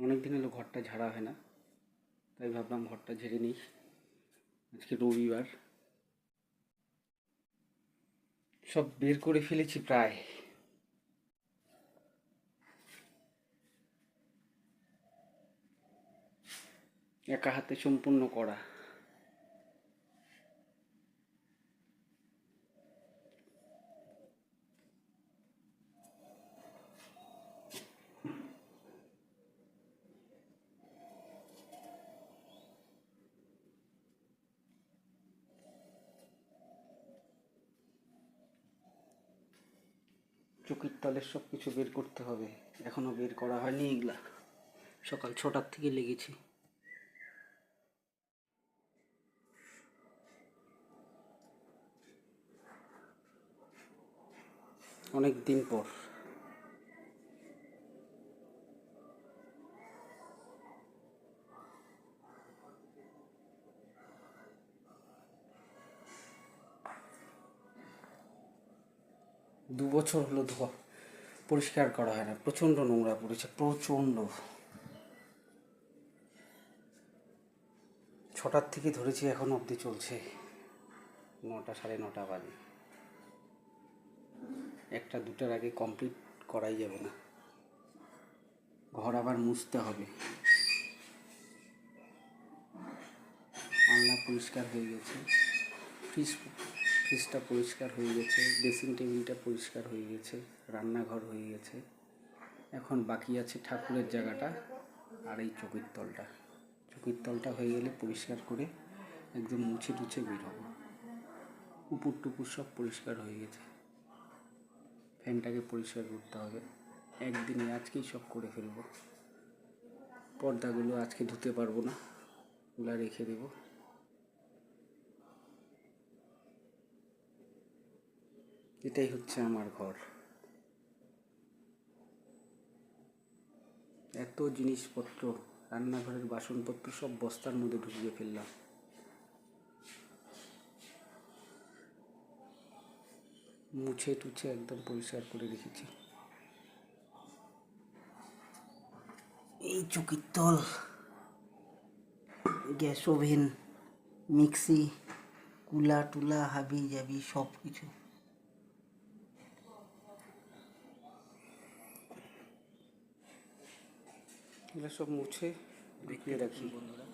অনেক দিন হলো ঘরটা ঝাড়া হয় না, তাই ভাবলাম ঘরটা ঝেড়ে নিই। আজকে রবিবার। সব বের করে ফেলেছি প্রায়। একা হাতে সম্পূর্ণ করা। চোখের তলের সব কিছু বের করতে হবে। এখনও বের করা হয়নি এগুলা। সকাল ছটার থেকে লেগেছি। অনেক দিন পর। দু বছর হলো ধোয়া। পরিষ্কার করা হয় না। প্রচণ্ড নোংরা পড়েছে, প্রচণ্ড। ছটার থেকে ধরেছি, এখন অবধি চলছে। নটা, সাড়ে নটা বাজে। একটা, দুটার আগে কমপ্লিট করাই যাবে না। ঘর আবার মুছতে হবে। আলনা পরিষ্কার হয়ে গেছে। ফ্রিজ ফ্রিজটা পরিষ্কার হয়ে গেছে, ড্রেসিং টেবিলটা পরিষ্কার হয়ে গেছে, রান্নাঘর হয়ে গেছে। এখন বাকি আছে ঠাকুরের জায়গাটা আর এই চকির তলটা। চকির তলটা হয়ে গেলে পরিষ্কার করে একদম মুছে টুছে বের হব উপর টুপুর সব পরিষ্কার হয়ে গেছে। ফ্যানটাকে পরিষ্কার করতে হবে। একদিনে আজকেই সব করে ফেলব। পর্দাগুলো আজকে ধুতে পারব না। ওগুলা রেখে দেবো। এটাই হচ্ছে আমার ঘর। এত জিনিসপত্র, রান্নাঘরের বাসনপত্র সব বস্তার মধ্যে ঢুকিয়ে ফেললাম। মুছে টুছে একদম পরিষ্কার করে রেখেছি। এই চকির তল, গ্যাস ওভেন, মিক্সি, কুলা টুলা, হাবি জাবি সব কিছু এগুলো সব মুছে ঢুকিয়ে রাখি। বন্ধুরা।